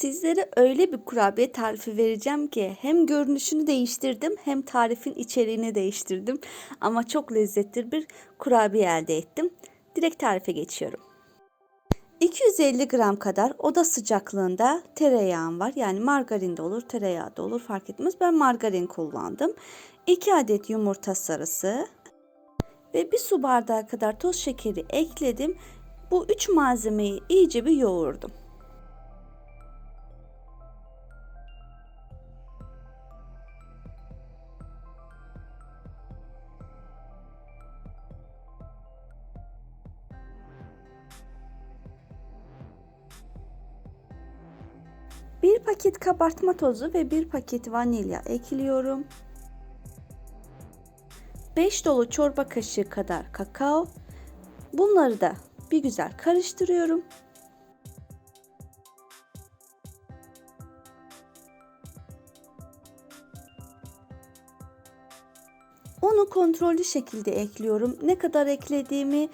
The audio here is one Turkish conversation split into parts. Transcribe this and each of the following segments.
Sizlere öyle bir kurabiye tarifi vereceğim ki hem görünüşünü değiştirdim hem tarifin içeriğini değiştirdim. Ama çok lezzetli bir kurabiye elde ettim. Direkt tarife geçiyorum. 250 gram kadar oda sıcaklığında tereyağım var. Yani margarin de olur, tereyağı da olur fark etmez. Ben margarin kullandım. 2 adet yumurta sarısı ve bir su bardağı kadar toz şekeri ekledim. Bu üç malzemeyi iyice bir yoğurdum. Bir paket kabartma tozu ve bir paket vanilya ekliyorum. 5 dolu çorba kaşığı kadar kakao. Bunları da bir güzel karıştırıyorum. Unu kontrollü şekilde ekliyorum. Ne kadar eklediğimi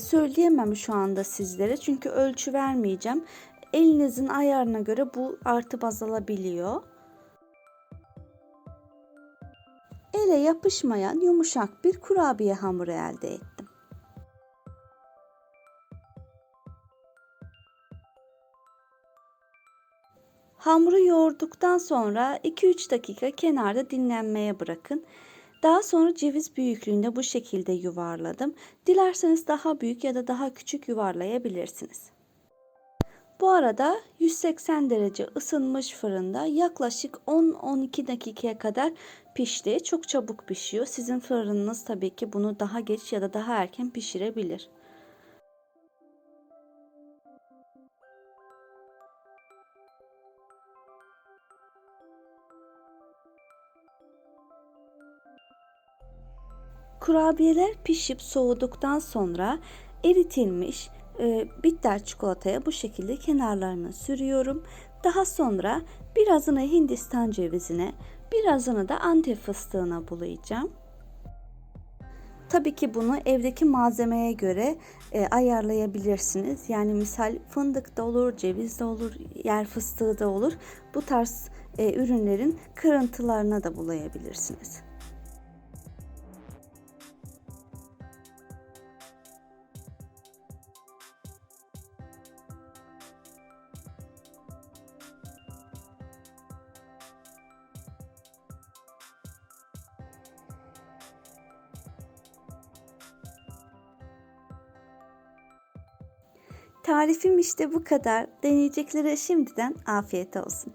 söyleyemem şu anda sizlere. Çünkü ölçü vermeyeceğim. Elinizin ayarına göre bu artıp azalabiliyor. Ele yapışmayan yumuşak bir kurabiye hamuru elde ettim. Hamuru yoğurduktan sonra 2-3 dakika kenarda dinlenmeye bırakın. Daha sonra ceviz büyüklüğünde bu şekilde yuvarladım. Dilerseniz daha büyük ya da daha küçük yuvarlayabilirsiniz. Bu arada 180 derece ısınmış fırında yaklaşık 10-12 dakikaya kadar pişti. Çok çabuk pişiyor. Sizin fırınınız tabii ki bunu daha geç ya da daha erken pişirebilir. Kurabiyeler pişip soğuduktan sonra eritilmiş e, bitter çikolataya bu şekilde kenarlarını sürüyorum. Daha sonra birazını Hindistan cevizine, birazını da Antep fıstığına bulayacağım. Tabii ki bunu evdeki malzemeye göre e, ayarlayabilirsiniz. Yani misal fındık da olur, ceviz de olur, yer fıstığı da olur. Bu tarz e, ürünlerin kırıntılarına da bulayabilirsiniz. Tarifim işte bu kadar. Deneyeceklere şimdiden afiyet olsun.